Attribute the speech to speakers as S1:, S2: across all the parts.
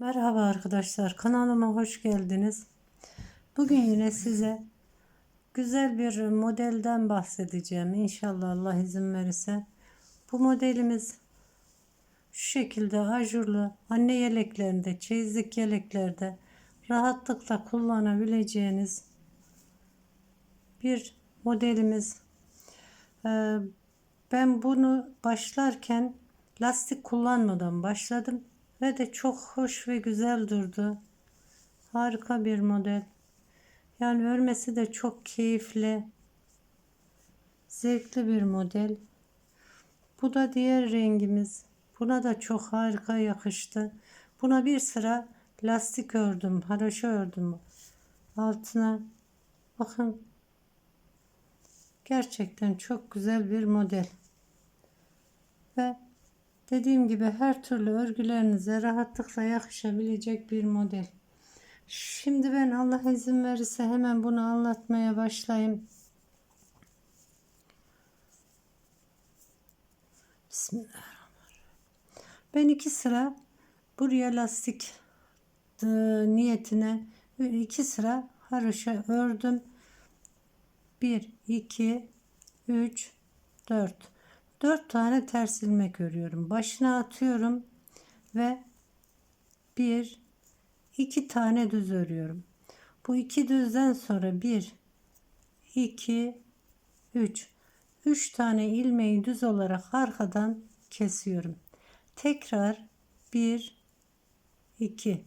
S1: Merhaba arkadaşlar kanalıma hoş geldiniz. Bugün yine size güzel bir modelden bahsedeceğim. İnşallah Allah izin verirse. Bu modelimiz şu şekilde ajurlu anne yeleklerinde, çeyizlik yeleklerde rahatlıkla kullanabileceğiniz bir modelimiz. Ee, ben bunu başlarken lastik kullanmadan başladım ve de çok hoş ve güzel durdu. Harika bir model. Yani örmesi de çok keyifli. Zevkli bir model. Bu da diğer rengimiz. Buna da çok harika yakıştı. Buna bir sıra lastik ördüm. Haroşa ördüm. Altına bakın. Gerçekten çok güzel bir model. Ve Dediğim gibi her türlü örgülerinize rahatlıkla yakışabilecek bir model. Şimdi ben Allah izin verirse hemen bunu anlatmaya başlayayım. Bismillahirrahmanirrahim. Ben iki sıra buraya lastik e, niyetine iki sıra haroşa ördüm. 1 2 3 4 4 tane ters ilmek örüyorum. Başına atıyorum ve 1 2 tane düz örüyorum. Bu iki düzden sonra 1 2 3 3 tane ilmeği düz olarak arkadan kesiyorum. Tekrar 1 2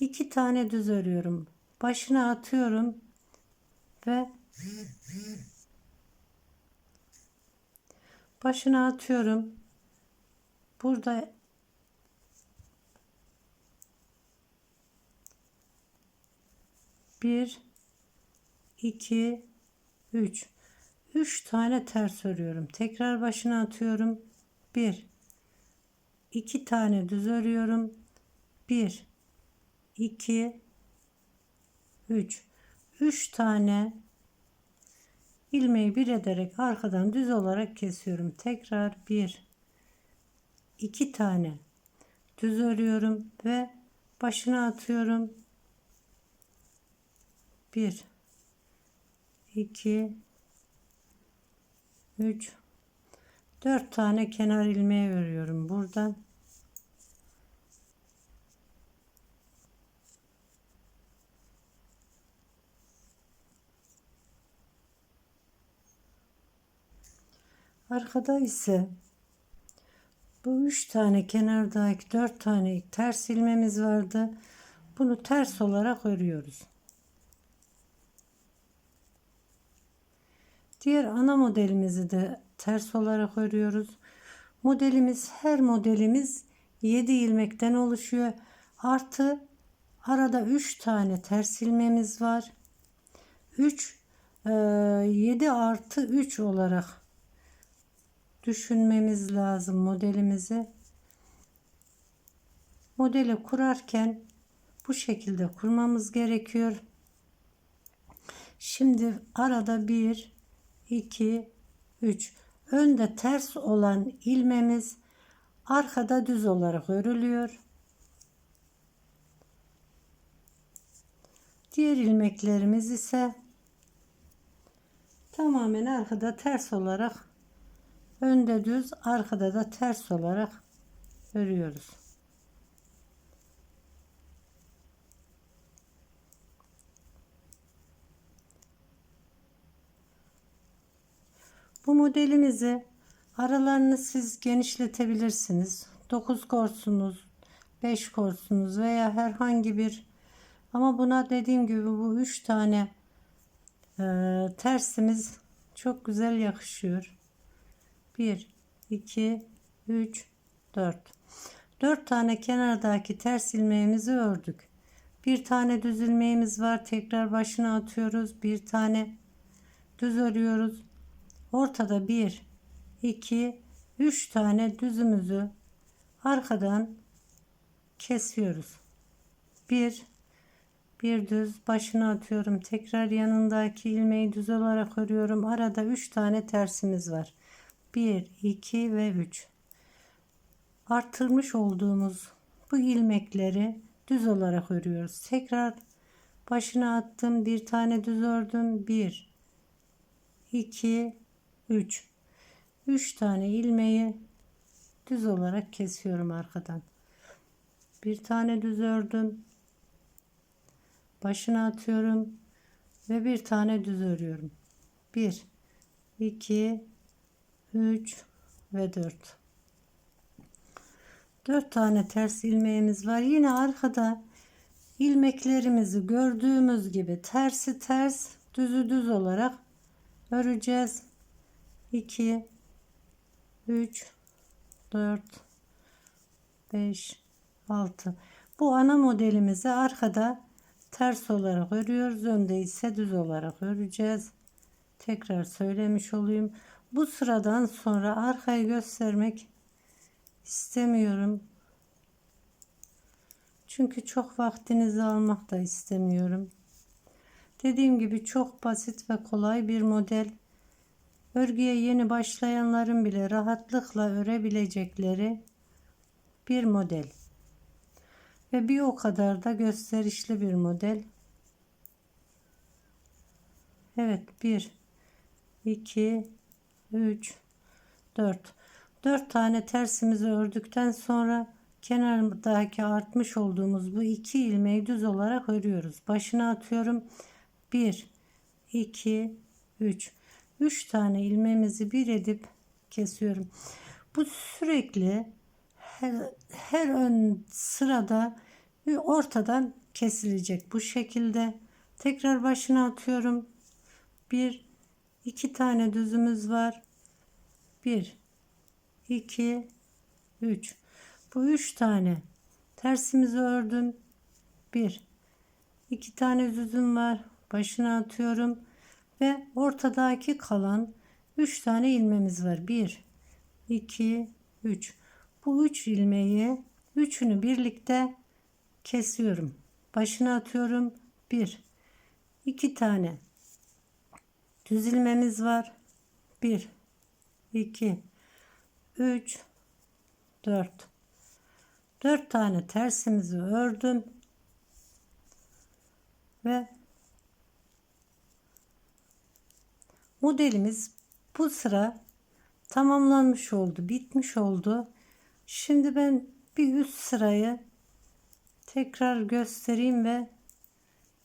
S1: 2 tane düz örüyorum. Başına atıyorum ve başına atıyorum. Burada bir, iki, üç. Üç tane ters örüyorum. Tekrar başına atıyorum. Bir, iki tane düz örüyorum. Bir, iki, üç. Üç tane ilmeği bir ederek arkadan düz olarak kesiyorum. Tekrar bir iki tane düz örüyorum ve başına atıyorum. Bir iki üç dört tane kenar ilmeği örüyorum buradan. Arkada ise bu üç tane kenardaki dört tane ters ilmemiz vardı. Bunu ters olarak örüyoruz. Diğer ana modelimizi de ters olarak örüyoruz. Modelimiz her modelimiz 7 ilmekten oluşuyor. Artı arada 3 tane ters ilmemiz var. 3 7 artı 3 olarak düşünmemiz lazım modelimizi. Modeli kurarken bu şekilde kurmamız gerekiyor. Şimdi arada 1 2 3 önde ters olan ilmemiz arkada düz olarak örülüyor. Diğer ilmeklerimiz ise tamamen arkada ters olarak önde düz arkada da ters olarak örüyoruz. Bu modelimizi aralarını siz genişletebilirsiniz. 9 korsunuz, 5 korsunuz veya herhangi bir ama buna dediğim gibi bu 3 tane e, tersimiz çok güzel yakışıyor. 1 2 3 4 4 tane kenardaki ters ilmeğimizi ördük. Bir tane düz ilmeğimiz var tekrar başına atıyoruz. Bir tane düz örüyoruz. Ortada 1 2 3 tane düzümüzü arkadan kesiyoruz. Bir bir düz başına atıyorum. Tekrar yanındaki ilmeği düz olarak örüyorum. Arada 3 tane tersimiz var 1, 2 ve 3. Artırmış olduğumuz bu ilmekleri düz olarak örüyoruz. Tekrar başına attım. Bir tane düz ördüm. 1 2 3 3 tane ilmeği düz olarak kesiyorum arkadan. Bir tane düz ördüm. Başına atıyorum ve bir tane düz örüyorum. 1 2 3 ve 4 4 tane ters ilmeğimiz var. Yine arkada ilmeklerimizi gördüğümüz gibi tersi ters, düzü düz olarak öreceğiz. 2 3 4 5 6 bu ana modelimizi arkada ters olarak örüyoruz. Önde ise düz olarak öreceğiz. Tekrar söylemiş olayım bu sıradan sonra arkayı göstermek istemiyorum çünkü çok vaktinizi almak da istemiyorum dediğim gibi çok basit ve kolay bir model örgüye yeni başlayanların bile rahatlıkla örebilecekleri bir model. Ve bir o kadar da gösterişli bir model. Evet 1 2 3 4 4 tane tersimizi ördükten sonra kenardaki artmış olduğumuz bu iki ilmeği düz olarak örüyoruz. Başına atıyorum. 1 2 3 3 tane ilmeğimizi bir edip kesiyorum. Bu sürekli her, her ön sırada ortadan kesilecek bu şekilde. Tekrar başına atıyorum. Bir, iki tane düzümüz var. Bir, iki, üç. Bu üç tane tersimizi ördüm. Bir, iki tane düzüm var. Başına atıyorum ve ortadaki kalan 3 tane ilmemiz var. 1 2 3. Bu 3 ilmeği üçünü birlikte kesiyorum. Başına atıyorum. 1 2 tane düz ilmemiz var. 1 2 3 4 4 tane tersimizi ördüm ve modelimiz bu sıra tamamlanmış oldu, bitmiş oldu. Şimdi ben bir üst sırayı tekrar göstereyim ve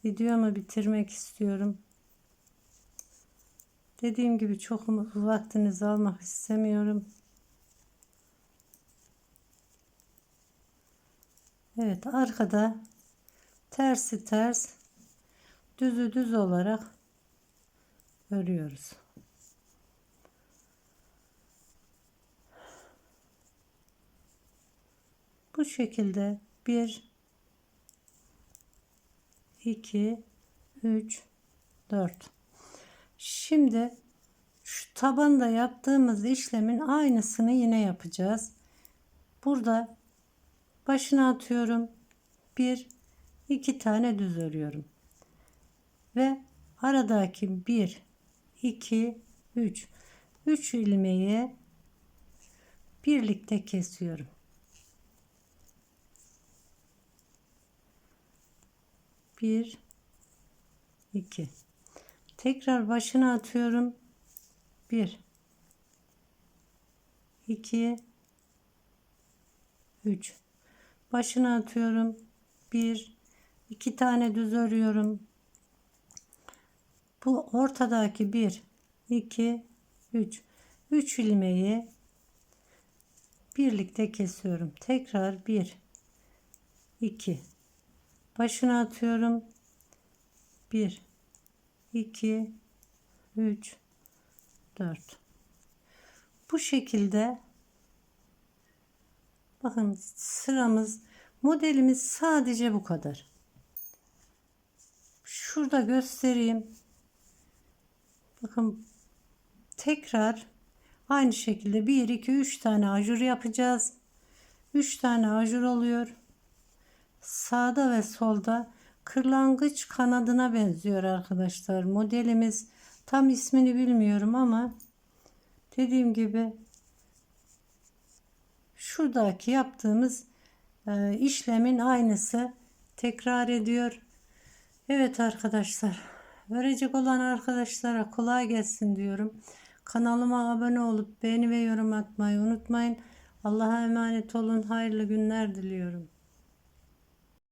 S1: videomu bitirmek istiyorum. Dediğim gibi çok vaktinizi almak istemiyorum. Evet arkada tersi ters düzü düz olarak örüyoruz. Bu şekilde 1 2 3 4 Şimdi şu tabanda yaptığımız işlemin aynısını yine yapacağız. Burada başına atıyorum. Bir, iki tane düz örüyorum. Ve aradaki bir 2 3 3 ilmeği birlikte kesiyorum. Bir, iki. Tekrar başına atıyorum. Bir, iki, üç. Başına atıyorum. Bir, iki tane düz örüyorum. Bu ortadaki 1 2 3 3 ilmeği birlikte kesiyorum. Tekrar 1 2 başına atıyorum. 1 2 3 4 bu şekilde bakın sıramız modelimiz sadece bu kadar şurada göstereyim Bakın tekrar aynı şekilde 1 2 3 tane ajur yapacağız. 3 tane ajur oluyor. Sağda ve solda kırlangıç kanadına benziyor arkadaşlar. Modelimiz tam ismini bilmiyorum ama dediğim gibi şuradaki yaptığımız e, işlemin aynısı tekrar ediyor. Evet arkadaşlar. Örecek olan arkadaşlara kolay gelsin diyorum. Kanalıma abone olup beğeni ve yorum atmayı unutmayın. Allah'a emanet olun. Hayırlı günler diliyorum.